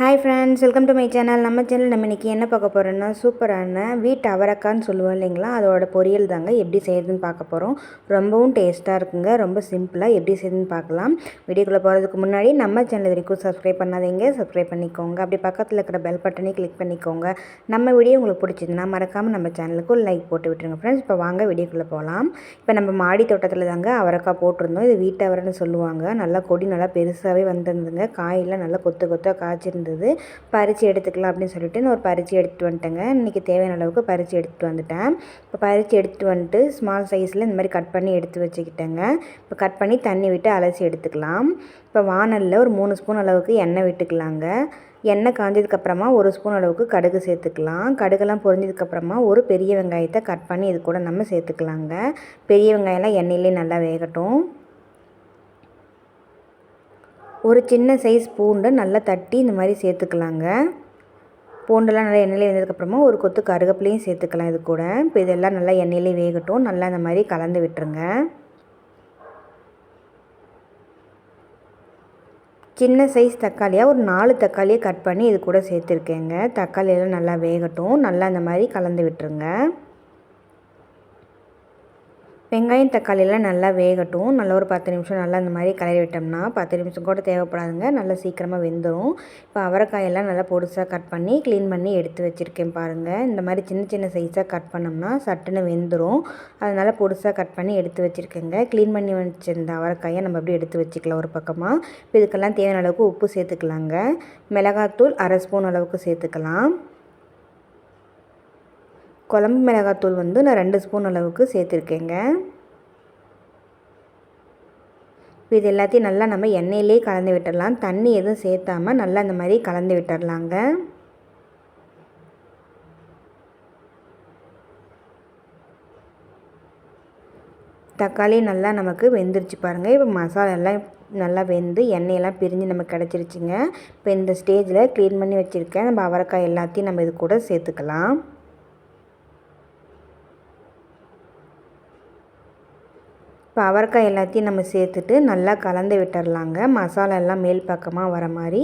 Hi friends welcome to my channel நம்ம channel நம்ம இன்றைக்கி என்ன பார்க்க போகிறோன்னா சூப்பரான வீட்டு அவரக்கான்னு சொல்லுவோம் இல்லைங்களா? அதோட பொரியல் தாங்க எப்படி செய்யுதுன்னு பார்க்க போகிறோம் ரொம்பவும் டேஸ்ட்டாக இருக்குங்க. ரொம்ப சிம்பிளாக எப்படி செய்யுதுன்னு பார்க்கலாம். வீடியோக்குள்ளே போகிறதுக்கு முன்னாடி நம்ம சேனல் வரைக்கும் சப்ஸ்கிரைப் பண்ணாதீங்க. சப்ஸ்கிரைப் பண்ணிக்கோங்க. அப்படி பக்கத்தில் இருக்கிற பெல் பட்டனை கிளிக் பண்ணிக்கோங்க. நம்ம வீடியோ உங்களுக்கு பிடிச்சதுன்னா மறக்காமல் நம்ம சேனலுக்கு ஒரு லைக் போட்டு விட்டுருங்க ஃப்ரெண்ட்ஸ் இப்போ வாங்க வீடியோக்குள்ளே போகலாம் இப்போ நம்ம மாடி தோட்டத்தில் தாங்க அவரக்காய் போட்டிருந்தோம். இது வீட்டு அவரைன்னு சொல்லுவாங்க. நல்லா கொடி நல்லா பெருசாகவே வந்திருந்துங்க காயெல்லாம் நல்லா கொத்து கொத்தாக காய்ச்சிருந்தது. இருந்தது பறித்து எடுத்துக்கலாம் அப்படின்னு சொல்லிட்டு நான் ஒரு பறித்து எடுத்துகிட்டு வந்துட்டேங்க. இன்றைக்கி தேவையான அளவுக்கு பறித்து எடுத்துகிட்டு வந்துட்டேன். இப்போ பறித்து எடுத்துகிட்டு வந்துட்டு ஸ்மால் சைஸில் இந்த மாதிரி கட் பண்ணி எடுத்து வச்சுக்கிட்டேங்க. இப்போ கட் பண்ணி தண்ணி விட்டு அலசி எடுத்துக்கலாம். இப்போ வானலில் ஒரு மூணு ஸ்பூன் அளவுக்கு எண்ணெய் விட்டுக்கலாங்க. எண்ணெய் காஞ்சதுக்கப்புறமா ஒரு ஸ்பூன் அளவுக்கு கடுகு சேர்த்துக்கலாம். கடுகெல்லாம் பொரிஞ்சதுக்கப்புறமா ஒரு பெரிய வெங்காயத்தை கட் பண்ணி இது கூட நம்ம சேர்த்துக்கலாங்க. பெரிய வெங்காயம்லாம் எண்ணெயிலே நல்லா வேகட்டும். ஒரு சின்ன சைஸ் பூண்டு நல்லா தட்டி இந்த மாதிரி சேர்த்துக்கலாங்க. பூண்டெல்லாம் நல்லா எண்ணெயில் வந்ததுக்கப்புறமா ஒரு கொத்து கருகப்பிலையும் சேர்த்துக்கலாம் இது கூட. இப்போ இதெல்லாம் நல்லா எண்ணெயிலே வேகட்டும். நல்லா இந்த மாதிரி கலந்து விட்டுருங்க. சின்ன சைஸ் தக்காளியாக ஒரு நாலு தக்காளியை கட் பண்ணி இது கூட சேர்த்துருக்கேங்க. தக்காளியெல்லாம் நல்லா வேகட்டும். நல்லா இந்த மாதிரி கலந்து விட்டுருங்க. வெங்காயம் தக்காளியெல்லாம் நல்லா வேகட்டும். நல்லா ஒரு பத்து நிமிஷம் நல்லா இந்த மாதிரி கலரி விட்டோம்னா பத்து நிமிஷம் கூட தேவைப்படாதுங்க. நல்லா சீக்கிரமாக வெந்துடும் இப்போ அவரைக்காயெல்லாம் நல்லா பொடிசாக கட் பண்ணி க்ளீன் பண்ணி எடுத்து வச்சுருக்கேன் பாருங்கள் இந்த மாதிரி சின்ன சின்ன சைஸாக கட் பண்ணோம்னா சட்டுன்னு வெந்துடும் அதனால் பொடிசாக கட் பண்ணி எடுத்து வச்சுருக்கேங்க. க்ளீன் பண்ணி வச்சுருந்த அவரைக்காயை நம்ம அப்படியே எடுத்து வச்சுக்கலாம் ஒரு பக்கமாக இப்போ இதுக்கெல்லாம் தேவையான அளவுக்கு உப்பு சேர்த்துக்கலாங்க. மிளகாத்தூள் அரை ஸ்பூன் அளவுக்கு சேர்த்துக்கலாம். குழம்பு மிளகாத்தூள் வந்து நான் ரெண்டு ஸ்பூன் அளவுக்கு சேர்த்துருக்கேங்க. இது எல்லாத்தையும் நல்லா நம்ம எண்ணெயிலே கலந்து விட்டுடலாம். தண்ணி எதுவும் சேர்த்தாமல் நல்லா இந்த மாதிரி கலந்து விட்டுடலாங்க. தக்காளி நல்லா நமக்கு வெந்துருச்சு பாருங்கள் இப்போ மசாலா எல்லாம் நல்லா வெந்து எண்ணெயெல்லாம் பிரிஞ்சு நமக்கு கிடச்சிருச்சுங்க. இப்போ இந்த ஸ்டேஜில் க்ளீன் பண்ணி வச்சுருக்கேன். நம்ம அவரைக்காய் எல்லாத்தையும் நம்ம இது கூட சேர்த்துக்கலாம். இப்போ அவரைக்காய் எல்லாத்தையும் நம்ம சேர்த்துட்டு நல்லா கலந்து விட்டுடலாங்க மசாலா எல்லாம் மேல் பக்கமாக வர மாதிரி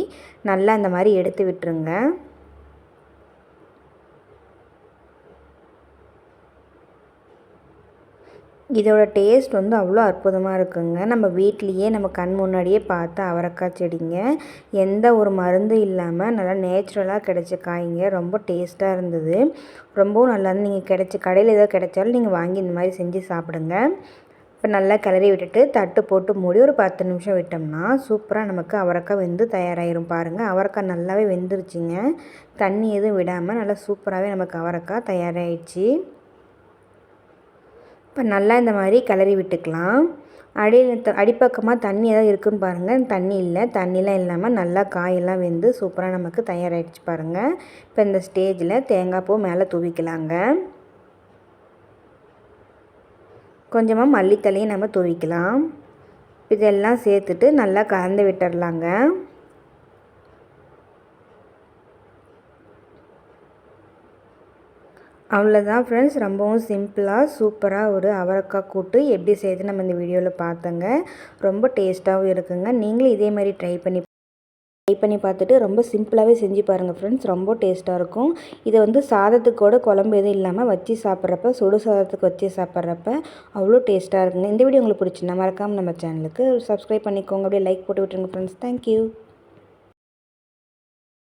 நல்லா இந்த மாதிரி எடுத்து விட்டுருங்க. இதோட டேஸ்ட் வந்து அவ்வளோ அற்புதமாக இருக்குங்க. நம்ம வீட்லேயே நம்ம கண் முன்னாடியே பார்த்து அவரைக்காய் செடிங்க. எந்த ஒரு மருந்து இல்லாமல் நல்லா நேச்சுரலாக கிடைச்ச காய்ங்க. ரொம்ப டேஸ்ட்டாக இருந்தது. ரொம்பவும் நல்லா நீங்கள் கிடச்சி கடையில் ஏதோ கிடைச்சாலும் நீங்கள் வாங்கி இந்த மாதிரி செஞ்சு சாப்பிடுங்க. இப்போ நல்லா கிளறி விட்டுட்டு தட்டு போட்டு மூடி ஒரு பத்து நிமிஷம் விட்டோம்னா சூப்பராக நமக்கு அவரைக்காய் வெந்து தயாராகிரும் பாருங்கள் அவரைக்காய் நல்லாவே வெந்துருச்சுங்க. தண்ணி எதுவும் விடாமல் நல்லா சூப்பராகவே நமக்கு அவரைக்காய் தயாராகிடுச்சு இப்போ நல்லா இந்த மாதிரி கிளறி விட்டுக்கலாம். அடியில் அடிப்பக்கமாக தண்ணி ஏதாவது இருக்குன்னு பாருங்கள் தண்ணி இல்லை. தண்ணிலாம் இல்லாமல் நல்லா காயெல்லாம் வெந்து சூப்பராக நமக்கு தயாராகிடுச்சு பாருங்கள் இப்போ இந்த ஸ்டேஜில் தேங்காய் பூ மேலே தூவிக்கலாங்க. கொஞ்சமாக மல்லித்தலையும் நம்ம தூவிக்கலாம். இதெல்லாம் சேர்த்துட்டு நல்லா கலந்து விட்டுடலாங்க அவ்வளோதான் ஃப்ரெண்ட்ஸ் ரொம்பவும் சிம்பிளாக சூப்பராக ஒரு அவரைக்காய் கூட்டு எப்படி செய்யுது நம்ம இந்த வீடியோவில் பார்த்தோங்க. ரொம்ப டேஸ்ட்டாகவும் இருக்குங்க. நீங்களும் இதே மாதிரி ட்ரை பண்ணி ட்ரை பண்ணி பார்த்துட்டு ரொம்ப சிம்பிளாகவே செஞ்சு பாருங்கள் ஃப்ரெண்ட்ஸ் ரொம்ப டேஸ்ட்டாக இருக்கும். இதை வந்து சாதத்துக்கோட குழம்பு எதுவும் இல்லாமல் வச்சு சாப்பிட்றப்ப சுடு சாதத்துக்கு வச்சு சாப்பிட்றப்ப அவ்வளோ டேஸ்ட்டாக இருக்குங்க. இந்த வீடியோ உங்களுக்கு பிடிச்சிருந்தா மறக்காமல் நம்ம சேனலுக்கு சப்ஸ்கிரைப் பண்ணிக்கோங்க. அப்படியே லைக் போட்டு விட்டுருங்க ஃப்ரெண்ட்ஸ் தேங்க்யூ